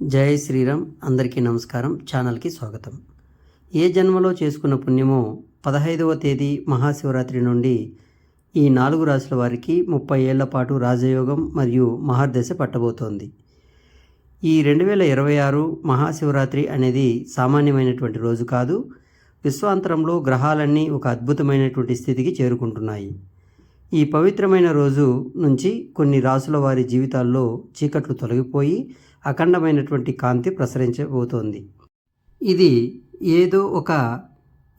జై శ్రీరామ్. అందరికీ నమస్కారం. ఛానల్కి స్వాగతం. ఏ జన్మలో చేసుకున్న పుణ్యమో పదహైదవ తేదీ మహాశివరాత్రి నుండి ఈ నాలుగు రాశుల వారికి ముప్పై ఏళ్ళ పాటు రాజయోగం మరియు మహర్దశ పట్టబోతోంది. ఈ రెండు వేల ఇరవై ఆరు మహాశివరాత్రి అనేది సామాన్యమైనటువంటి రోజు కాదు. విశ్వాంతరంలో గ్రహాలన్నీ ఒక అద్భుతమైనటువంటి స్థితికి చేరుకుంటున్నాయి. ఈ పవిత్రమైన రోజు నుంచి కొన్ని రాసుల వారి జీవితాల్లో చీకట్లు తొలగిపోయి అఖండమైనటువంటి కాంతి ప్రసరించబోతోంది. ఇది ఏదో ఒక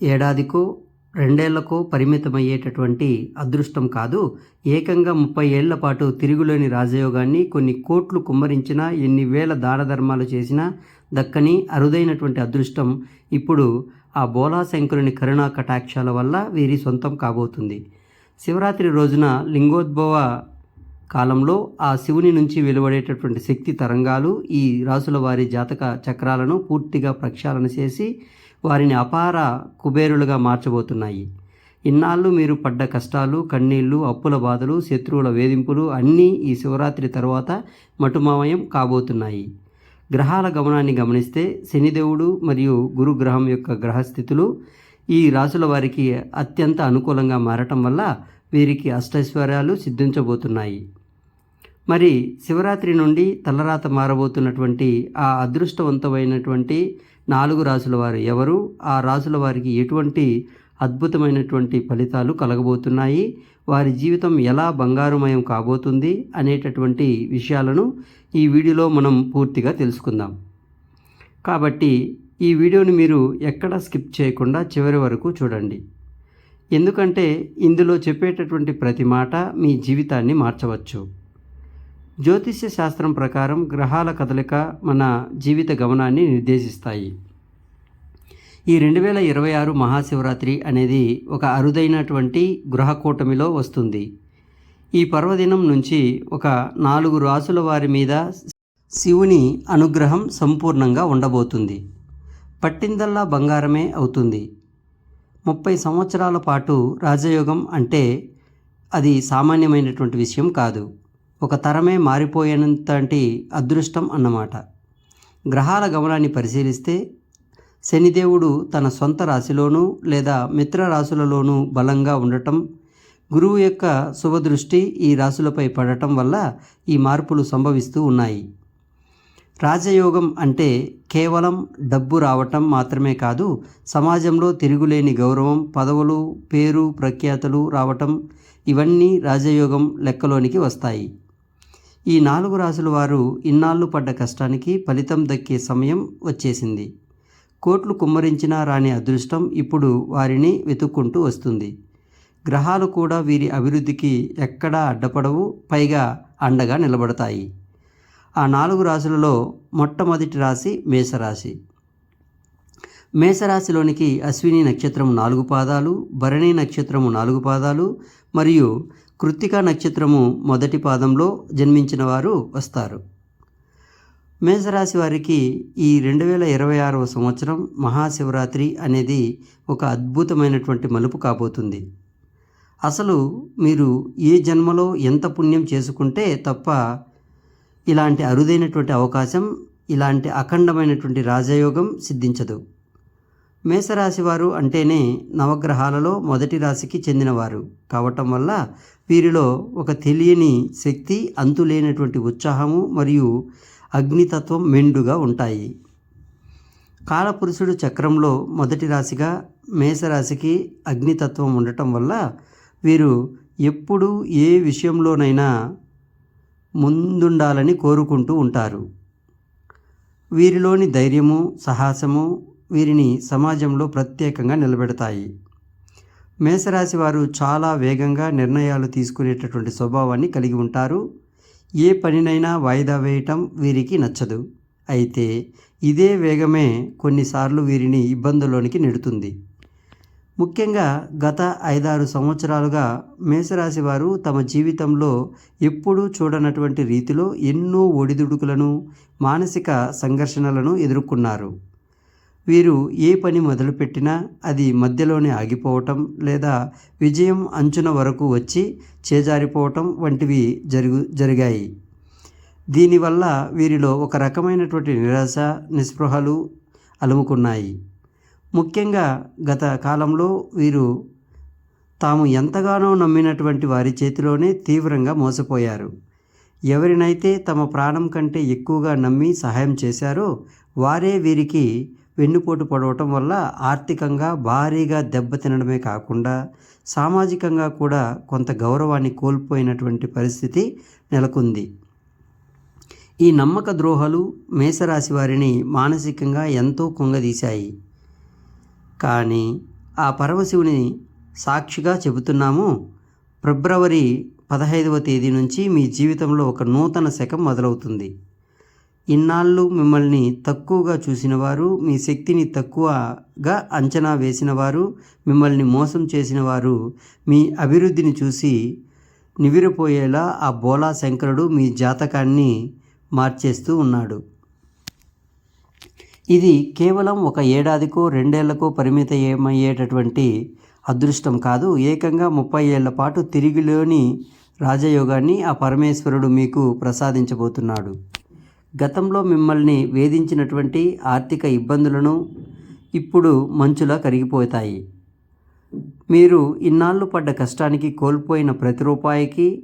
ఏడాదికో రెండేళ్ళకో పరిమితమయ్యేటటువంటి అదృష్టం కాదు. ఏకంగా ముప్పై ఏళ్ళ పాటు తిరుగులేని రాజయోగాన్ని కొన్ని కోట్లు కుమ్మరించినా ఎన్ని వేల దానధర్మాలు చేసినా దక్కని అరుదైనటువంటి అదృష్టం ఇప్పుడు ఆ బోలాశంకరుని కరుణా కటాక్షాల వల్ల వీరి సొంతం కాబోతుంది. శివరాత్రి రోజున లింగోద్భవ కాలంలో ఆ శివుని నుంచి వెలువడేటటువంటి శక్తి తరంగాలు ఈ రాసుల వారి జాతక చక్రాలను పూర్తిగా ప్రక్షాళన చేసి వారిని అపార కుబేరులుగా మార్చబోతున్నాయి. ఇన్నాళ్ళు మీరు పడ్డ కష్టాలు కన్నీళ్ళు అప్పుల బాధలు శత్రువుల వేధింపులు అన్నీ ఈ శివరాత్రి తర్వాత మటుమామయం కాబోతున్నాయి. గ్రహాల గమనాన్ని గమనిస్తే శనిదేవుడు మరియు గురుగ్రహం యొక్క గ్రహస్థితులు ఈ రాసుల వారికి అత్యంత అనుకూలంగా మారటం వల్ల వీరికి అష్టైశ్వర్యాలు సిద్ధించబోతున్నాయి. మరి శివరాత్రి నుండి తలరాత మారబోతున్నటువంటి ఆ అదృష్టవంతమైనటువంటి నాలుగు రాసుల వారు ఎవరు? ఆ రాసుల వారికి ఎటువంటి అద్భుతమైనటువంటి ఫలితాలు కలగబోతున్నాయి? వారి జీవితం ఎలా బంగారుమయం కాబోతుంది? అనేటటువంటి విషయాలను ఈ వీడియోలో మనం పూర్తిగా తెలుసుకుందాం. కాబట్టి ఈ వీడియోని మీరు ఎక్కడ స్కిప్ చేయకుండా చివరి వరకు చూడండి. ఎందుకంటే ఇందులో చెప్పేటటువంటి ప్రతి మాట మీ జీవితాన్ని మార్చవచ్చు. జ్యోతిష్య శాస్త్రం ప్రకారం గ్రహాల కదలిక మన జీవిత గమనాన్ని నిర్దేశిస్తాయి. ఈ రెండు వేల ఇరవై ఆరు మహాశివరాత్రి అనేది ఒక అరుదైనటువంటి గృహ కూటమిలో వస్తుంది. ఈ పర్వదినం నుంచి ఒక నాలుగు రాసుల వారి మీద శివుని అనుగ్రహం సంపూర్ణంగా ఉండబోతుంది. పట్టిందల్లా బంగారమే అవుతుంది. ముప్పై సంవత్సరాల పాటు రాజయోగం అంటే అది సామాన్యమైనటువంటి విషయం కాదు. ఒక తరమే మారిపోయేంతటి అదృష్టం అన్నమాట. గ్రహాల గమనాన్ని పరిశీలిస్తే శనిదేవుడు తన సొంత రాశిలోనూ లేదా మిత్ర రాశులలోనూ బలంగా ఉండటం గురువు యొక్క శుభదృష్టి ఈ రాశులపై పడటం వల్ల ఈ మార్పులు సంభవిస్తూ ఉన్నాయి. రాజయోగం అంటే కేవలం డబ్బు రావటం మాత్రమే కాదు సమాజంలో తిరుగులేని గౌరవం పదవులు పేరు ప్రఖ్యాతలు రావటం ఇవన్నీ రాజయోగం లెక్కలోనికి వస్తాయి. ఈ నాలుగు రాసుల వారు ఇన్నాళ్ళు పడ్డ కష్టానికి ఫలితం దక్కే సమయం వచ్చేసింది. కోట్లు కుమ్మరించినా రాని అదృష్టం ఇప్పుడు వారిని వెతుక్కుంటూ వస్తుంది. గ్రహాలు కూడా వీరి అభివృద్ధికి ఎక్కడా అడ్డపడవు పైగా అండగా నిలబడతాయి. ఆ నాలుగు రాశులలో మొట్టమొదటి రాశి మేషరాశి. మేషరాశిలోనికి అశ్విని నక్షత్రము నాలుగు పాదాలు భరణి నక్షత్రము నాలుగు పాదాలు మరియు కృత్తికా నక్షత్రము మొదటి పాదంలో జన్మించిన వారు వస్తారు. మేషరాశి వారికి ఈ రెండు వేల ఇరవై ఆరవ సంవత్సరం మహాశివరాత్రి అనేది ఒక అద్భుతమైనటువంటి మలుపు కాబోతుంది. అసలు మీరు ఏ జన్మలో ఎంత పుణ్యం చేసుకుంటే తప్ప ఇలాంటి అరుదైనటువంటి అవకాశం ఇలాంటి అఖండమైనటువంటి రాజయోగం సిద్ధించదు. మేషరాశి వారు అంటేనే నవగ్రహాలలో మొదటి రాశికి చెందినవారు. కావటం వల్ల వీరిలో ఒక తెలియని శక్తి అంతులేనటువంటి ఉత్సాహము మరియు అగ్నితత్వం మెండుగా ఉంటాయి. కాలపురుషుడు చక్రంలో మొదటి రాశిగా మేషరాశికి అగ్నితత్వం ఉండటం వల్ల వీరు ఎప్పుడు ఏ విషయంలోనైనా ముందుండాలని కోరుకుంటూ ఉంటారు. వీరిలోని ధైర్యము సాహసము వీరిని సమాజంలో ప్రత్యేకంగా నిలబెడతాయి. మేషరాశి వారు చాలా వేగంగా నిర్ణయాలు తీసుకునేటటువంటి స్వభావాన్ని కలిగి ఉంటారు. ఏ పనినైనా వాయిదా వేయటం వీరికి నచ్చదు. అయితే ఇదే వేగమే కొన్నిసార్లు వీరిని ఇబ్బందుల్లోనికి నెడుతుంది. ముఖ్యంగా గత ఐదారు సంవత్సరాలుగా మేషరాశి వారు తమ జీవితంలో ఎప్పుడూ చూడనటువంటి రీతిలో ఎన్నో ఒడిదుడుకులను మానసిక సంఘర్షణలను ఎదుర్కొన్నారు. వీరు ఏ పని మొదలుపెట్టినా అది మధ్యలోనే ఆగిపోవటం లేదా విజయం అంచున వరకు వచ్చి చేజారిపోవటం వంటివి జరుగు జరిగాయి. దీనివల్ల వీరిలో ఒక రకమైనటువంటి నిరాశ నిస్పృహలు అలుముకున్నాయి. ముఖ్యంగా గత కాలంలో వీరు తాము ఎంతగానో నమ్మినటువంటి వారి చేతిలోనే తీవ్రంగా మోసపోయారు. ఎవరినైతే తమ ప్రాణం కంటే ఎక్కువగా నమ్మి సహాయం చేశారో వారే వీరికి వెన్నుపోటు పడవటం వల్ల ఆర్థికంగా భారీగా దెబ్బతినడమే కాకుండా సామాజికంగా కూడా కొంత గౌరవాన్ని కోల్పోయినటువంటి పరిస్థితి నెలకొంది. ఈ నమ్మక ద్రోహాలు మేషరాశి వారిని మానసికంగా ఎంతో కుంగదీశాయి. కానీ ఆ పరమశివుని సాక్షిగా చెబుతున్నాము ఫిబ్రవరి పదహైదవ తేదీ నుంచి మీ జీవితంలో ఒక నూతన శకం మొదలవుతుంది. ఇన్నాళ్ళు మిమ్మల్ని తక్కువగా చూసినవారు మీ శక్తిని తక్కువగా అంచనా వేసినవారు మిమ్మల్ని మోసం చేసినవారు మీ అభివృద్ధిని చూసి నివిరిపోయేలా ఆ బోలా శంకరుడు మీ జాతకాన్ని మార్చేస్తూ ఉన్నాడు. ఇది కేవలం ఒక ఏడాదికో రెండేళ్ళకో పరిమితమయ్యేటటువంటి అదృష్టం కాదు. ఏకంగా ముప్పై ఏళ్ళ పాటు తిరిగిలోని రాజయోగాన్ని ఆ పరమేశ్వరుడు మీకు ప్రసాదించబోతున్నాడు. గతంలో మిమ్మల్ని వేధించినటువంటి ఆర్థిక ఇబ్బందులను ఇప్పుడు మంచులా కరిగిపోతాయి. మీరు ఇన్నాళ్ళు పడ్డ కష్టానికి కోల్పోయిన ప్రతి రూపాయికి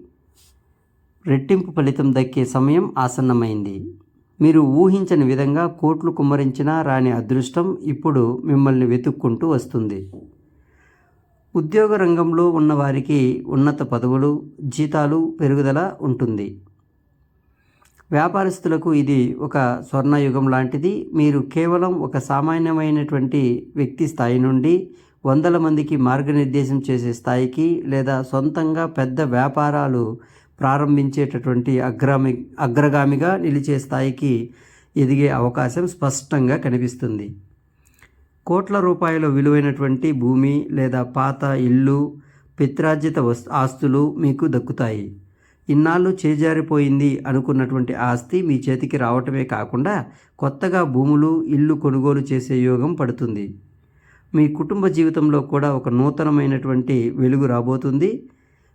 రెట్టింపు ఫలితం దక్కే సమయం ఆసన్నమైంది. మీరు ఊహించని విధంగా కోట్లు కుమ్మరించినా రాని అదృష్టం ఇప్పుడు మిమ్మల్ని వెతుక్కుంటూ వస్తుంది. ఉద్యోగ రంగంలో ఉన్నవారికి ఉన్నత పదవులు జీతాలు పెరుగుదల ఉంటుంది. వ్యాపారస్తులకు ఇది ఒక స్వర్ణయుగం లాంటిది. మీరు కేవలం ఒక సామాన్యమైనటువంటి వ్యక్తి స్థాయి నుండి వందల మందికి మార్గనిర్దేశం చేసే స్థాయికి లేదా సొంతంగా పెద్ద వ్యాపారాలు ప్రారంభించేటటువంటి అగ్రామి అగ్రగామిగా నిలిచే స్థాయికి ఎదిగే అవకాశం స్పష్టంగా కనిపిస్తుంది. కోట్ల రూపాయల విలువైనటువంటి భూమి లేదా పాత ఇల్లు పిత్రార్జిత వస్తు ఆస్తులు మీకు దక్కుతాయి. ఇన్నాళ్ళు చేజారిపోయింది అనుకున్నటువంటి ఆస్తి మీ చేతికి రావటమే కాకుండా కొత్తగా భూములు ఇల్లు కొనుగోలు చేసే యోగం పడుతుంది. మీ కుటుంబ జీవితంలో కూడా ఒక నూతనమైనటువంటి వెలుగు రాబోతుంది.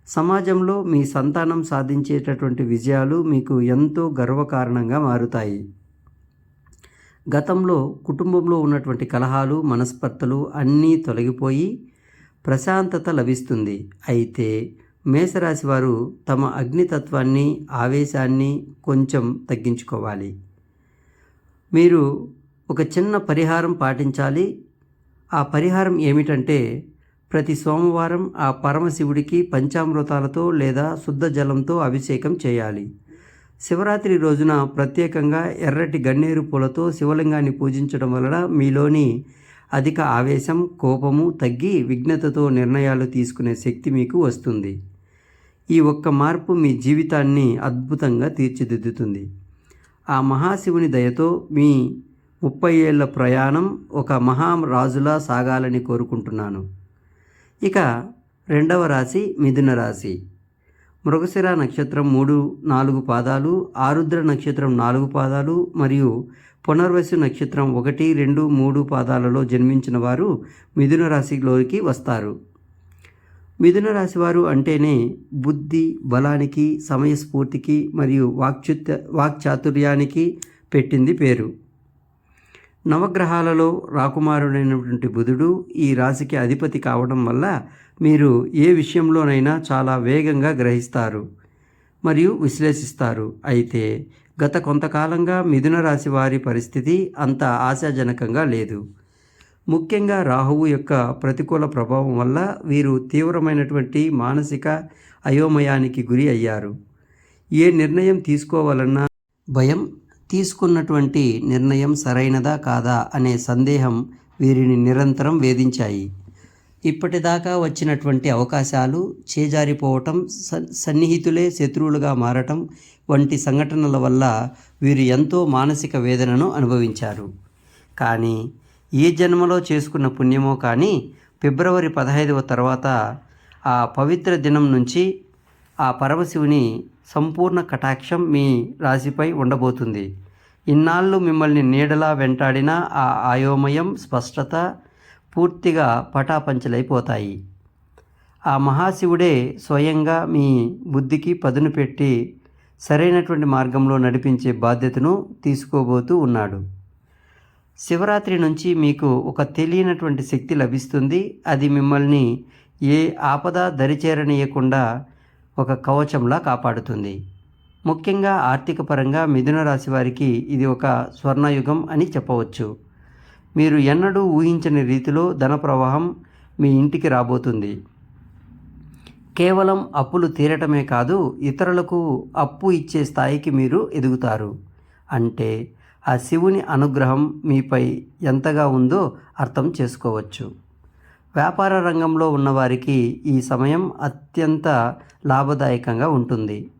సమాజంలో మీ సంతానం సాధించేటటువంటి విజయాలు మీకు ఎంతో గర్వకారణంగా మారుతాయి. గతంలో కుటుంబంలో ఉన్నటువంటి కలహాలు మనస్పర్ధలు అన్నీ తొలగిపోయి ప్రశాంతత లభిస్తుంది. అయితే మేషరాశి వారు తమ అగ్నితత్వాన్ని ఆవేశాన్ని కొంచెం తగ్గించుకోవాలి. మీరు ఒక చిన్న పరిహారం పాటించాలి. ఆ పరిహారం ఏమిటంటే ప్రతి సోమవారం ఆ పరమశివుడికి పంచామృతాలతో లేదా శుద్ధ జలంతో అభిషేకం చేయాలి. శివరాత్రి రోజున ప్రత్యేకంగా ఎర్రటి గన్నేరు పూలతో శివలింగాన్ని పూజించడం వలన మీలోని అధిక ఆవేశం కోపము తగ్గి విఘ్నతతో నిర్ణయాలు తీసుకునే శక్తి మీకు వస్తుంది. ఈ ఒక్క మార్పు మీ జీవితాన్ని అద్భుతంగా తీర్చిదిద్దుతుంది. ఆ మహాశివుని దయతో మీ ముప్పై ఏళ్ళ ప్రయాణం ఒక మహారాజులా సాగాలని కోరుకుంటున్నాను. ఇక రెండవ రాశి మిథున రాశి. మృగశిర నక్షత్రం మూడు నాలుగు పాదాలు ఆరుద్ర నక్షత్రం నాలుగు పాదాలు మరియు పునర్వసు నక్షత్రం ఒకటి రెండు మూడు పాదాలలో జన్మించిన వారు మిథున రాశిలోకి వస్తారు. మిథున రాశి వారు అంటేనే బుద్ధి బలానికి సమయస్ఫూర్తికి మరియు వాక్చుత్య వాక్చాతుర్యానికి పెట్టింది పేరు. నవగ్రహాలలో రాకుమారుడైనటువంటి బుధుడు ఈ రాశికి అధిపతి కావడం వల్ల మీరు ఏ విషయంలోనైనా చాలా వేగంగా గ్రహిస్తారు మరియు విశ్లేషిస్తారు. అయితే గత కొంతకాలంగా మిథున రాశి వారి పరిస్థితి అంత ఆశాజనకంగా లేదు. ముఖ్యంగా రాహువు యొక్క ప్రతికూల ప్రభావం వల్ల వీరు తీవ్రమైనటువంటి మానసిక అయోమయానికి గురి అయ్యారు. ఏ నిర్ణయం తీసుకోవాలన్నా భయం తీసుకున్నటువంటి నిర్ణయం సరైనదా కాదా అనే సందేహం వీరిని నిరంతరం వేధించాయి. ఇప్పటిదాకా వచ్చినటువంటి అవకాశాలు చేజారిపోవటం సన్నిహితులే శత్రువులుగా మారటం వంటి సంఘటనల వల్ల వీరు ఎంతో మానసిక వేదనను అనుభవించారు. కానీ ఏ జన్మలో చేసుకున్న పుణ్యమో కానీ ఫిబ్రవరి పదహైదవ తర్వాత ఆ పవిత్ర దినం నుంచి ఆ పరమశివుని సంపూర్ణ కటాక్షం మీ రాశిపై ఉండబోతుంది. ఇన్నాళ్ళు మిమ్మల్ని నీడలా వెంటాడిన ఆ ఆయోమయం స్పష్టత పూర్తిగా పటాపంచలైపోతాయి. ఆ మహాశివుడే స్వయంగా మీ బుద్ధికి పదును పెట్టి సరైనటువంటి మార్గంలో నడిపించే బాధ్యతను తీసుకోబోతూ ఉన్నాడు. శివరాత్రి నుంచి మీకు ఒక తెలియనటువంటి శక్తి లభిస్తుంది. అది మిమ్మల్ని ఏ ఆపద దరిచేరనీయకుండా ఒక కవచంలా కాపాడుతుంది. ముఖ్యంగా ఆర్థిక పరంగా మిథున రాశి వారికి ఇది ఒక స్వర్ణయుగం అని చెప్పవచ్చు. మీరు ఎన్నడూ ఊహించని రీతిలో ధన ప్రవాహం మీ ఇంటికి రాబోతుంది. కేవలం అప్పులు తీరటమే కాదు ఇతరులకు అప్పు ఇచ్చే స్థాయికి మీరు ఎదుగుతారు. అంటే ఆ శివుని అనుగ్రహం మీపై ఎంతగా ఉందో అర్థం చేసుకోవచ్చు. వ్యాపార రంగంలో ఉన్నవారికి ఈ సమయం అత్యంత లాభదాయకంగా ఉంటుంది.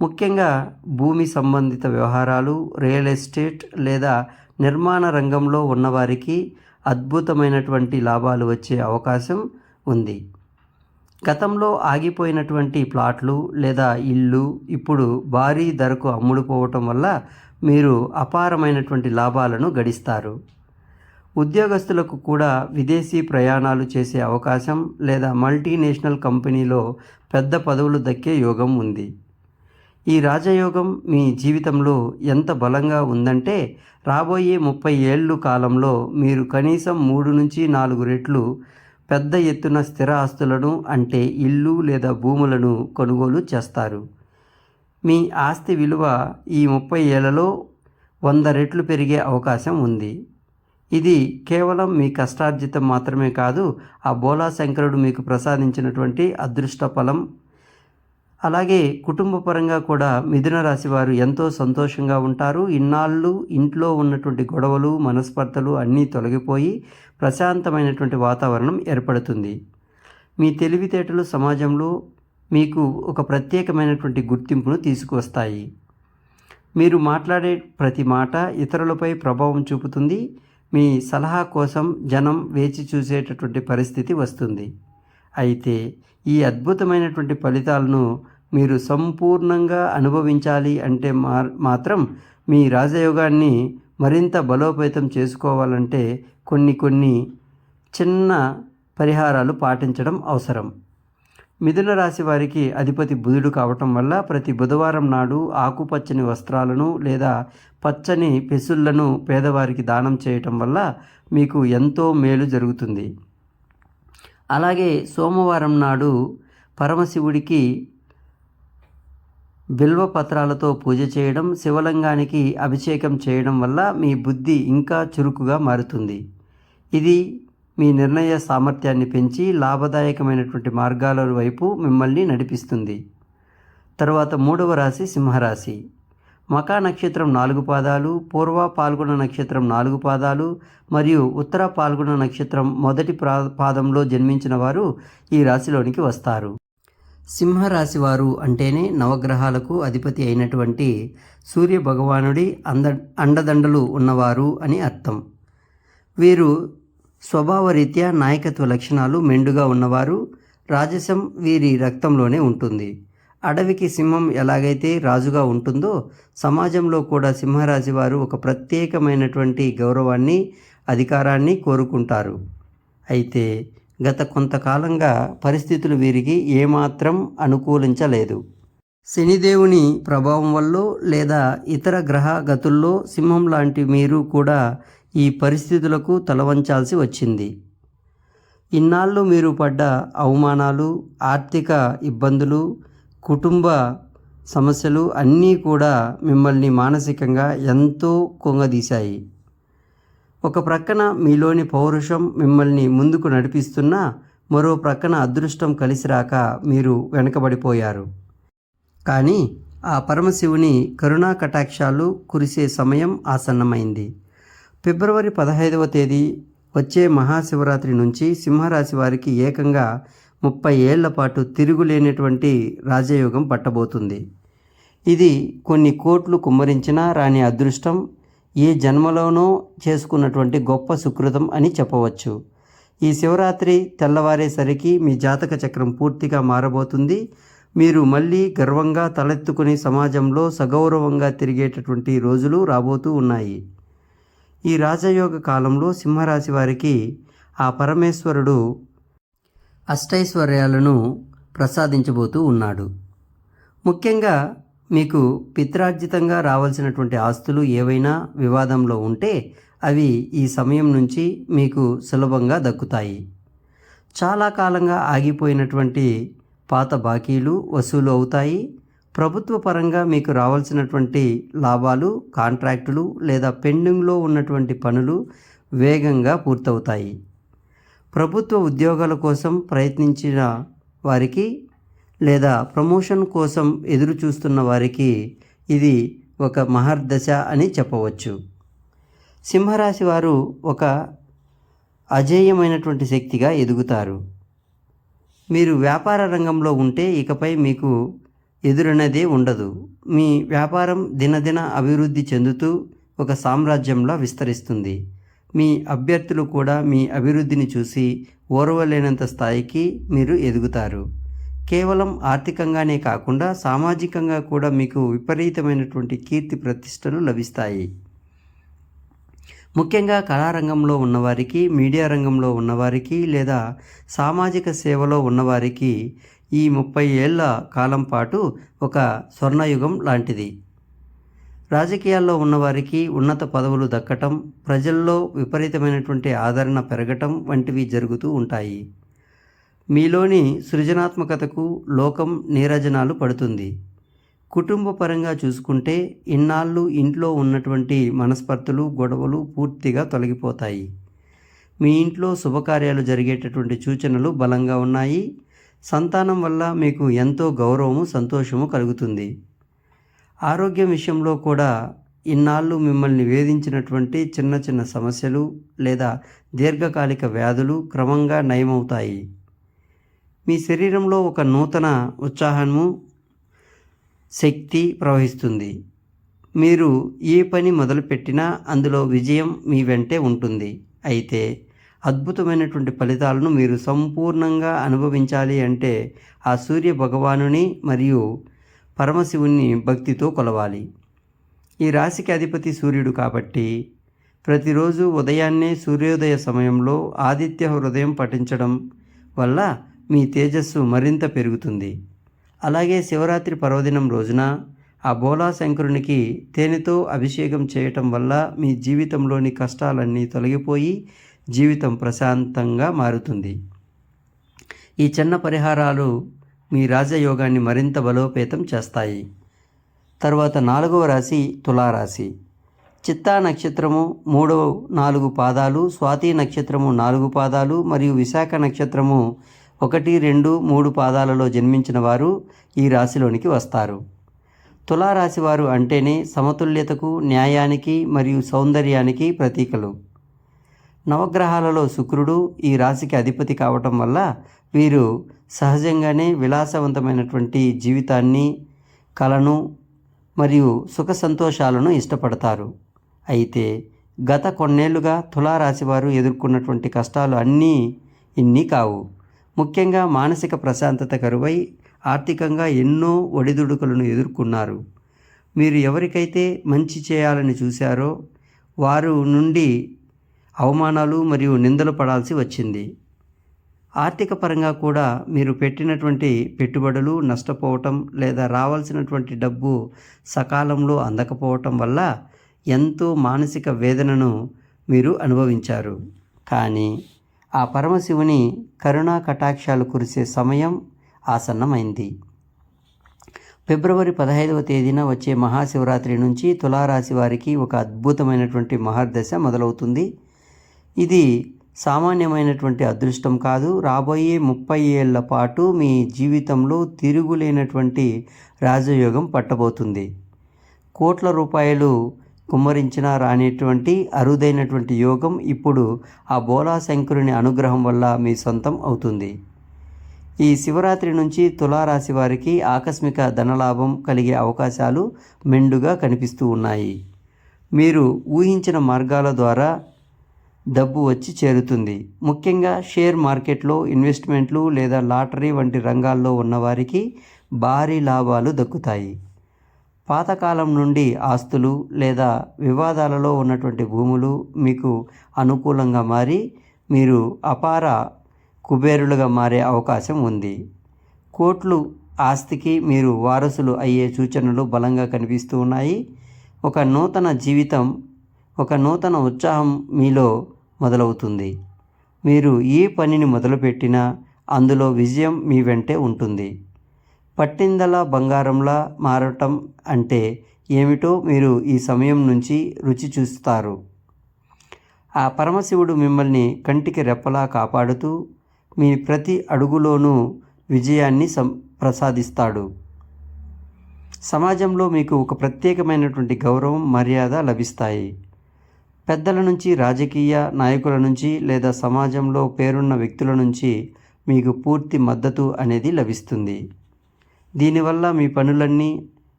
ముఖ్యంగా భూమి సంబంధిత వ్యవహారాలు రియల్ ఎస్టేట్ లేదా నిర్మాణ రంగంలో ఉన్నవారికి అద్భుతమైనటువంటి లాభాలు వచ్చే అవకాశం ఉంది. గతంలో ఆగిపోయినటువంటి ప్లాట్లు లేదా ఇల్లు ఇప్పుడు భారీ ధరకు అమ్ముడుపోవటం వల్ల మీరు అపారమైనటువంటి లాభాలను గడిస్తారు. ఉద్యోగస్తులకు కూడా విదేశీ ప్రయాణాలు చేసే అవకాశం లేదా మల్టీనేషనల్ కంపెనీలో పెద్ద పదవులు దక్కే యోగం ఉంది. ఈ రాజయోగం మీ జీవితంలో ఎంత బలంగా ఉందంటే రాబోయే ముప్పై ఏళ్ళు కాలంలో మీరు కనీసం మూడు నుంచి నాలుగు రెట్లు పెద్ద ఎత్తున స్థిర ఆస్తులను అంటే ఇల్లు లేదా భూములను కొనుగోలు చేస్తారు. మీ ఆస్తి విలువ ఈ ముప్పై ఏళ్ళలో వంద రెట్లు పెరిగే అవకాశం ఉంది. ఇది కేవలం మీ కష్టార్జితం మాత్రమే కాదు ఆ బోలా శంకరుడు మీకు ప్రసాదించినటువంటి అదృష్ట ఫలం అలాగే కుటుంబ పరంగా కూడా మిథున రాశి వారు ఎంతో సంతోషంగా ఉంటారు. ఇన్నాళ్ళు ఇంట్లో ఉన్నటువంటి గొడవలు మనస్పర్ధలు అన్నీ తొలగిపోయి ప్రశాంతమైనటువంటి వాతావరణం ఏర్పడుతుంది. మీ తెలివితేటలు సమాజంలో మీకు ఒక ప్రత్యేకమైనటువంటి గుర్తింపును తీసుకువస్తాయి. మీరు మాట్లాడే ప్రతి మాట ఇతరులపై ప్రభావం చూపుతుంది. మీ సలహా కోసం జనం వేచి చూసేటటువంటి పరిస్థితి వస్తుంది. అయితే ఈ అద్భుతమైనటువంటి ఫలితాలను మీరు సంపూర్ణంగా అనుభవించాలి అంటే మా మాత్రం మీ రాజయోగాన్ని మరింత బలోపేతం చేసుకోవాలంటే కొన్ని కొన్ని చిన్న పరిహారాలు పాటించడం అవసరం. మిథున రాశి వారికి అధిపతి బుధుడు కావటం వల్ల ప్రతి బుధవారం నాడు ఆకుపచ్చని వస్త్రాలను లేదా పచ్చని పెసుళ్ళను పేదవారికి దానం చేయటం వల్ల మీకు ఎంతో మేలు జరుగుతుంది. అలాగే సోమవారం నాడు పరమశివుడికి బిల్వ పత్రాలతో పూజ చేయడం శివలింగానికి అభిషేకం చేయడం వల్ల మీ బుద్ధి ఇంకా చురుకుగా మారుతుంది. ఇది మీ నిర్ణయ సామర్థ్యాన్ని పెంచి లాభదాయకమైనటువంటి మార్గాల వైపు మిమ్మల్ని నడిపిస్తుంది. తర్వాత మూడవ రాశి సింహరాశి. మకా నక్షత్రం నాలుగు పాదాలు పూర్వ పాల్గొన నక్షత్రం నాలుగు పాదాలు మరియు ఉత్తర పాల్గొన నక్షత్రం మొదటి ప్రా పాదంలో జన్మించిన వారు ఈ రాశిలోనికి వస్తారు. సింహరాశి వారు అంటేనే నవగ్రహాలకు అధిపతి అయినటువంటి సూర్య భగవానుడి అంద అండదండలు ఉన్నవారు అని అర్థం. వీరు స్వభావరీత్యా నాయకత్వ లక్షణాలు మెండుగా ఉన్నవారు రాజసం వీరి రక్తంలోనే ఉంటుంది. అడవికి సింహం ఎలాగైతే రాజుగా ఉంటుందో సమాజంలో కూడా సింహరాశి వారు ఒక ప్రత్యేకమైనటువంటి గౌరవాన్ని అధికారాన్ని కోరుకుంటారు. అయితే గత కొంతకాలంగా పరిస్థితులు వీరికి ఏమాత్రం అనుకూలించలేదు. శనిదేవుని ప్రభావం వల్ల లేదా ఇతర గ్రహ గతుల్లో సింహం లాంటి మీరు కూడా ఈ పరిస్థితులకు తలవంచాల్సి వచ్చింది. ఇన్నాళ్ళు మీరు పడ్డ అవమానాలు ఆర్థిక ఇబ్బందులు కుటుంబ సమస్యలు అన్నీ కూడా మిమ్మల్ని మానసికంగా ఎంతో కొంగదీశాయి. ఒక ప్రక్కన మీలోని పౌరుషం మిమ్మల్ని ముందుకు నడిపిస్తున్నా మరో ప్రక్కన అదృష్టం కలిసి రాక మీరు వెనకబడిపోయారు. కానీ ఆ పరమశివుని కరుణా కటాక్షాలు కురిసే సమయం ఆసన్నమైంది. ఫిబ్రవరి పదహైదవ తేదీ వచ్చే మహాశివరాత్రి నుంచి సింహరాశి వారికి ఏకంగా ముప్పై ఏళ్ళ పాటు తిరుగులేనటువంటి రాజయోగం పట్టబోతుంది. ఇది కొన్ని కోట్లు కుమ్మరించినా రాని అదృష్టం ఏ జన్మలోనో చేసుకున్నటువంటి గొప్ప సుకృతం అని చెప్పవచ్చు. ఈ శివరాత్రి తెల్లవారేసరికి మీ జాతక చక్రం పూర్తిగా మారబోతుంది. మీరు మళ్ళీ గర్వంగా తలెత్తుకుని సమాజంలో సగౌరవంగా తిరిగేటటువంటి రోజులు రాబోతూ ఉన్నాయి. ఈ రాజయోగ కాలంలో సింహరాశి వారికి ఆ పరమేశ్వరుడు అష్టైశ్వర్యాలను ప్రసాదించబోతూ ఉన్నాడు. ముఖ్యంగా మీకు పిత్రార్జితంగా రావాల్సినటువంటి ఆస్తులు ఏవైనా వివాదంలో ఉంటే అవి ఈ సమయం నుంచి మీకు సులభంగా దక్కుతాయి. చాలా కాలంగా ఆగిపోయినటువంటి పాత బాకీలు వసూలు అవుతాయి. ప్రభుత్వ పరంగా మీకు రావాల్సినటువంటి లాభాలు కాంట్రాక్టులు లేదా పెండింగ్లో ఉన్నటువంటి పనులు వేగంగా పూర్తవుతాయి. ప్రభుత్వ ఉద్యోగాల కోసం ప్రయత్నించిన వారికి లేదా ప్రమోషన్ కోసం ఎదురు చూస్తున్న వారికి ఇది ఒక మహర్దశ అని చెప్పవచ్చు. సింహరాశి వారు ఒక అజేయమైనటువంటి శక్తిగా ఎదుగుతారు. మీరు వ్యాపార రంగంలో ఉంటే ఇకపై మీకు ఎదురనేదే ఉండదు. మీ వ్యాపారం దినదిన అభివృద్ధి చెందుతూ ఒక సామ్రాజ్యంలా విస్తరిస్తుంది. మీ అభ్యర్థులు కూడా మీ అభివృద్ధిని చూసి ఓర్వలేనంత స్థాయికి మీరు ఎదుగుతారు. కేవలం ఆర్థికంగానే కాకుండా సామాజికంగా కూడా మీకు విపరీతమైనటువంటి కీర్తి ప్రతిష్టలు లభిస్తాయి. ముఖ్యంగా కళారంగంలో ఉన్నవారికి మీడియా రంగంలో ఉన్నవారికి లేదా సామాజిక సేవలో ఉన్నవారికి ఈ ముప్పై ఏళ్ళ కాలం పాటు ఒక స్వర్ణయుగం లాంటిది. రాజకీయాల్లో ఉన్నవారికి ఉన్నత పదవులు దక్కటం ప్రజల్లో విపరీతమైనటువంటి ఆదరణ పెరగటం వంటివి జరుగుతూ ఉంటాయి. మీలోని సృజనాత్మకతకు లోకం నీరజనాలు పడుతుంది. కుటుంబ పరంగా చూసుకుంటే ఇన్నాళ్ళు ఇంట్లో ఉన్నటువంటి మనస్పర్ధలు గొడవలు పూర్తిగా తొలగిపోతాయి. మీ ఇంట్లో శుభకార్యాలు జరిగేటటువంటి సూచనలు బలంగా ఉన్నాయి. సంతానం వల్ల మీకు ఎంతో గౌరవము సంతోషము కలుగుతుంది. ఆరోగ్యం విషయంలో కూడా ఇన్నాళ్ళు మిమ్మల్ని వేధించినటువంటి చిన్న చిన్న సమస్యలు లేదా దీర్ఘకాలిక వ్యాధులు క్రమంగా నయమవుతాయి. మీ శరీరంలో ఒక నూతన ఉత్సాహము శక్తి ప్రవహిస్తుంది. మీరు ఏ పని మొదలుపెట్టినా అందులో విజయం మీ వెంటే ఉంటుంది. అయితే అద్భుతమైనటువంటి ఫలితాలను మీరు సంపూర్ణంగా అనుభవించాలి అంటే ఆ సూర్య భగవానుని మరియు పరమశివుని భక్తితో కొలవాలి. ఈ రాశికి అధిపతి సూర్యుడు కాబట్టి ప్రతిరోజు ఉదయాన్నే సూర్యోదయ సమయంలో ఆదిత్య హృదయం పఠించడం వల్ల మీ తేజస్సు మరింత పెరుగుతుంది. అలాగే శివరాత్రి పర్వదినం రోజున ఆ బోలా శంకరునికి తేనెతో అభిషేకం చేయటం వల్ల మీ జీవితంలోని కష్టాలన్నీ తొలగిపోయి జీవితం ప్రశాంతంగా మారుతుంది. ఈ చిన్న పరిహారాలు మీ రాజయోగాన్ని మరింత బలోపేతం చేస్తాయి. తర్వాత నాలుగవ రాశి తులారాశి. చిత్తా నక్షత్రము మూడవ నాలుగు పాదాలు స్వాతి నక్షత్రము నాలుగు పాదాలు మరియు విశాఖ నక్షత్రము ఒకటి రెండు మూడు పాదాలలో జన్మించిన వారు ఈ రాశిలోనికి వస్తారు. తులారాశి వారు అంటేనే సమతుల్యతకు న్యాయానికి మరియు సౌందర్యానికి ప్రతీకలు. నవగ్రహాలలో శుక్రుడు ఈ రాశికి అధిపతి కావటం వల్ల వీరు సహజంగానే విలాసవంతమైనటువంటి జీవితాన్ని కలను మరియు సుఖ సంతోషాలను ఇష్టపడతారు. అయితే గత కొన్నేళ్ళుగా తులారాశి వారు ఎదుర్కొన్నటువంటి కష్టాలు అన్నీ ఇన్ని కావు. ముఖ్యంగా మానసిక ప్రశాంతత కరువై ఆర్థికంగా ఎన్నో ఒడిదుడుకులను ఎదుర్కొన్నారు. మీరు ఎవరికైతే మంచి చేయాలని చూశారో వారు నుండి అవమానాలు మరియు నిందలు పడాల్సి వచ్చింది. ఆర్థిక పరంగా కూడా మీరు పెట్టినటువంటి పెట్టుబడులు నష్టపోవటం లేదా రావాల్సినటువంటి డబ్బు సకాలంలో అందకపోవటం వల్ల ఎంతో మానసిక వేదనను మీరు అనుభవించారు. కానీ ఆ పరమశివుని కరుణా కటాక్షాలు కురిసే సమయం ఆసన్నమైంది. ఫిబ్రవరి పదహైదవ తేదీన వచ్చే మహాశివరాత్రి నుంచి తులారాశి వారికి ఒక అద్భుతమైనటువంటి మహర్దశ మొదలవుతుంది. ఇది సామాన్యమైనటువంటి అదృష్టం కాదు. రాబోయే ముప్పై ఏళ్ళ పాటు మీ జీవితంలో తిరుగులేనటువంటి రాజయోగం పట్టబోతుంది. కోట్ల రూపాయలు కుమ్మరించిన రానిటువంటి అరుదైనటువంటి యోగం ఇప్పుడు ఆ బోలా శంకరుని అనుగ్రహం వల్ల మీ సొంతం అవుతుంది. ఈ శివరాత్రి నుంచి తులారాశి వారికి ఆకస్మిక ధనలాభం కలిగే అవకాశాలు మెండుగా కనిపిస్తూ ఉన్నాయి. మీరు ఊహించిన మార్గాల ద్వారా డబ్బు వచ్చి చేరుతుంది. ముఖ్యంగా షేర్ మార్కెట్లో ఇన్వెస్ట్మెంట్లు లేదా లాటరీ వంటి రంగాల్లో ఉన్నవారికి భారీ లాభాలు దక్కుతాయి. పాతకాలం నుండి ఆస్తులు లేదా వివాదాలలో ఉన్నటువంటి భూములు మీకు అనుకూలంగా మారి మీరు అపార కుబేరులుగా మారే అవకాశం ఉంది. కోట్లు ఆస్తికి మీరు వారసులు అయ్యే సూచనలు బలంగా కనిపిస్తూ ఉన్నాయి. ఒక నూతన జీవితం ఒక నూతన ఉత్సాహం మీలో మొదలవుతుంది. మీరు ఏ పనిని మొదలుపెట్టినా అందులో విజయం మీ వెంటే ఉంటుంది. పట్టిందల బంగారంలా మారటం అంటే ఏమిటో మీరు ఈ సమయం నుంచి రుచి చూస్తారు. ఆ పరమశివుడు మిమ్మల్ని కంటికి రెప్పలా కాపాడుతూ మీ ప్రతి అడుగులోనూ విజయాన్ని సం ప్రసాదిస్తాడు. సమాజంలో మీకు ఒక ప్రత్యేకమైనటువంటి గౌరవం మర్యాద లభిస్తాయి. పెద్దల నుంచి రాజకీయ నాయకుల నుంచి లేదా సమాజంలో పేరున్న వ్యక్తుల నుంచి మీకు పూర్తి మద్దతు అనేది లభిస్తుంది. దీనివల్ల మీ పనులన్నీ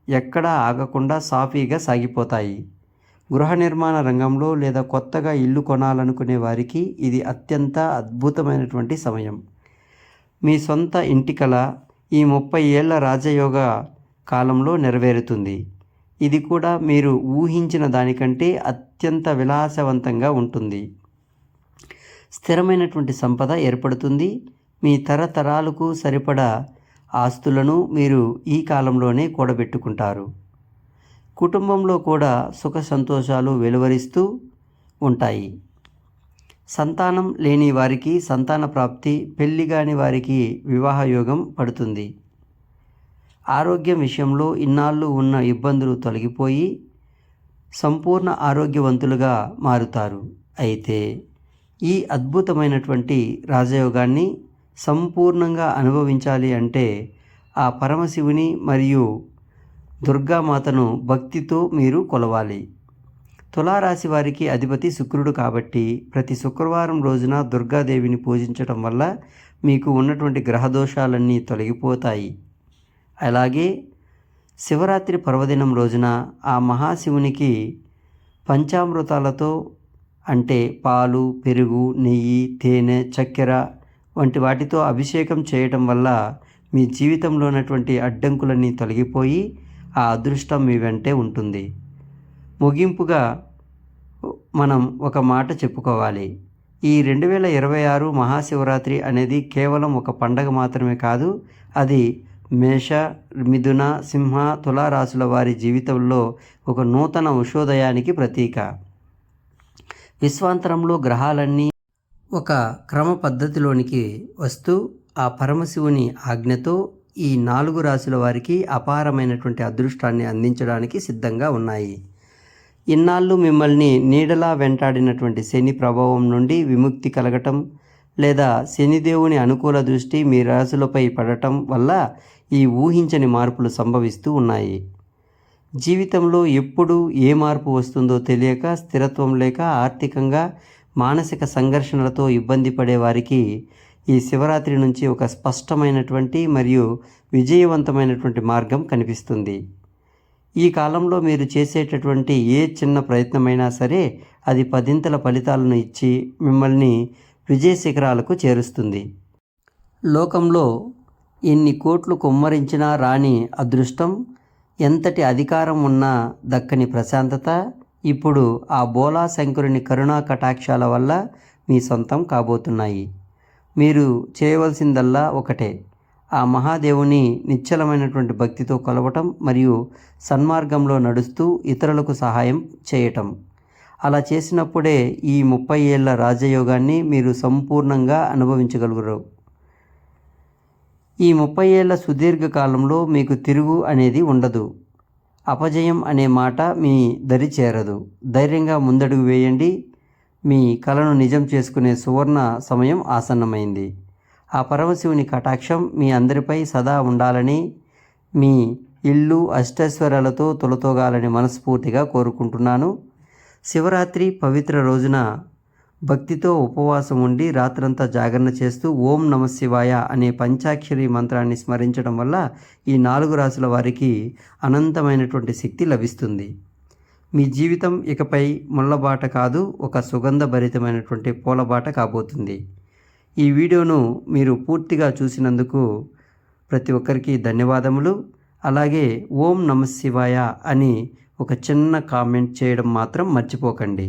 ఎక్కడా ఆగకుండా సాఫీగా సాగిపోతాయి. గృహ నిర్మాణ రంగంలో లేదా కొత్తగా ఇల్లు కొనాలనుకునే వారికి ఇది అత్యంత అద్భుతమైనటువంటి సమయం. మీ సొంత ఇంటికల ఈ ముప్పై ఏళ్ళ రాజయోగ కాలంలో నెరవేరుతుంది. ఇది కూడా మీరు ఊహించిన దానికంటే అత్యంత విలాసవంతంగా ఉంటుంది. స్థిరమైనటువంటి సంపద ఏర్పడుతుంది. మీ తరతరాలకు సరిపడా ఆస్తులను మీరు ఈ కాలంలోనే కూడబెట్టుకుంటారు. కుటుంబంలో కూడా సుఖ సంతోషాలు వెలువరిస్తూ ఉంటాయి. సంతానం లేని వారికి సంతాన ప్రాప్తి పెళ్ళి కాని వారికి వివాహయోగం పడుతుంది. ఆరోగ్యం విషయంలో ఇన్నాళ్ళు ఉన్న ఇబ్బందులు తొలగిపోయి సంపూర్ణ ఆరోగ్యవంతులుగా మారుతారు. అయితే ఈ అద్భుతమైనటువంటి రాజయోగాన్ని సంపూర్ణంగా అనుభవించాలి అంటే ఆ పరమశివుని మరియు దుర్గామాతను భక్తితో మీరు కొలవాలి. తులారాశి వారికి అధిపతి శుక్రుడు కాబట్టి ప్రతి శుక్రవారం రోజున దుర్గాదేవిని పూజించడం వల్ల మీకు ఉన్నటువంటి గ్రహదోషాలన్నీ తొలగిపోతాయి. అలాగే శివరాత్రి పర్వదినం రోజున ఆ మహాశివునికి పంచామృతాలతో అంటే పాలు పెరుగు నెయ్యి తేనె చక్కెర వంటి వాటితో అభిషేకం చేయటం వల్ల మీ జీవితంలో ఉన్నటువంటి అడ్డంకులన్నీ తొలగిపోయి ఆ అదృష్టం మీ వెంటే ఉంటుంది. ముగింపుగా మనం ఒక మాట చెప్పుకోవాలి. ఈ రెండు వేల ఇరవై ఆరు మహాశివరాత్రి అనేది కేవలం ఒక పండగ మాత్రమే కాదు అది మేష మిథున సింహ తులారాశుల వారి జీవితంలో ఒక నూతన ఉషోదయానికి ప్రతీక. విశ్వాంతరంలో గ్రహాలన్నీ ఒక క్రమ పద్ధతిలోనికి వస్తూ ఆ పరమశివుని ఆజ్ఞతో ఈ నాలుగు రాశుల వారికి అపారమైనటువంటి అదృష్టాన్ని అందించడానికి సిద్ధంగా ఉన్నాయి. ఇన్నాళ్ళు మిమ్మల్ని నీడలా వెంటాడినటువంటి శని ప్రభావం నుండి విముక్తి కలగటం లేదా శనిదేవుని అనుకూల దృష్టి మీ రాశులపై పడటం వల్ల ఈ ఊహించని మార్పులు సంభవిస్తూ ఉన్నాయి. జీవితంలో ఎప్పుడు ఏ మార్పు వస్తుందో తెలియక స్థిరత్వం లేక ఆర్థికంగా మానసిక సంఘర్షణలతో ఇబ్బంది పడే వారికి ఈ శివరాత్రి నుంచి ఒక స్పష్టమైనటువంటి మరియు విజయవంతమైనటువంటి మార్గం కనిపిస్తుంది. ఈ కాలంలో మీరు చేసేటటువంటి ఏ చిన్న ప్రయత్నమైనా సరే అది పదింతల ఫలితాలను ఇచ్చి మిమ్మల్ని విజయ శిఖరాలకు చేరుస్తుంది. లోకంలో ఎన్ని కోట్లు కుమ్మరించినా రాని అదృష్టం ఎంతటి అధికారం ఉన్నా దక్కని ప్రశాంతత ఇప్పుడు ఆ బోలా శంకరుని కరుణా కటాక్షాల వల్ల మీ సొంతం కాబోతున్నాయి. మీరు చేయవలసిందల్లా ఒకటే ఆ మహాదేవుని నిశ్చలమైనటువంటి భక్తితో కొలవటం మరియు సన్మార్గంలో నడుస్తూ ఇతరులకు సహాయం చేయటం. అలా చేసినప్పుడే ఈ ముప్పై ఏళ్ళ రాజయోగాన్ని మీరు సంపూర్ణంగా అనుభవించగలుగురు. ఈ ముప్పై ఏళ్ళ సుదీర్ఘ కాలంలో మీకు తిరుగు అనేది ఉండదు. అపజయం అనే మాట మీ దరి చేరదు. ధైర్యంగా ముందడుగు వేయండి. మీ కలను నిజం చేసుకునే సువర్ణ సమయం ఆసన్నమైంది. ఆ పరమశివుని కటాక్షం మీ అందరిపై సదా ఉండాలని మీ ఇల్లు అష్టైశ్వర్యాలతో తొలతోగాలని మనస్ఫూర్తిగా కోరుకుంటున్నాను. శివరాత్రి పవిత్ర రోజున భక్తితో ఉపవాసం ఉండి రాత్రంతా జాగరణ చేస్తూ ఓం నమ శివాయ అనే పంచాక్షరి మంత్రాన్ని స్మరించడం వల్ల ఈ నాలుగు రాసుల వారికి అనంతమైనటువంటి శక్తి లభిస్తుంది. మీ జీవితం ఇకపై ముళ్ళబాట కాదు ఒక సుగంధభరితమైనటువంటి పూలబాట కాబోతుంది. ఈ వీడియోను మీరు పూర్తిగా చూసినందుకు ప్రతి ఒక్కరికి ధన్యవాదములు. అలాగే ఓం నమ శివాయ అని ఒక చిన్న కామెంట్ చేయడం మాత్రం మర్చిపోకండి.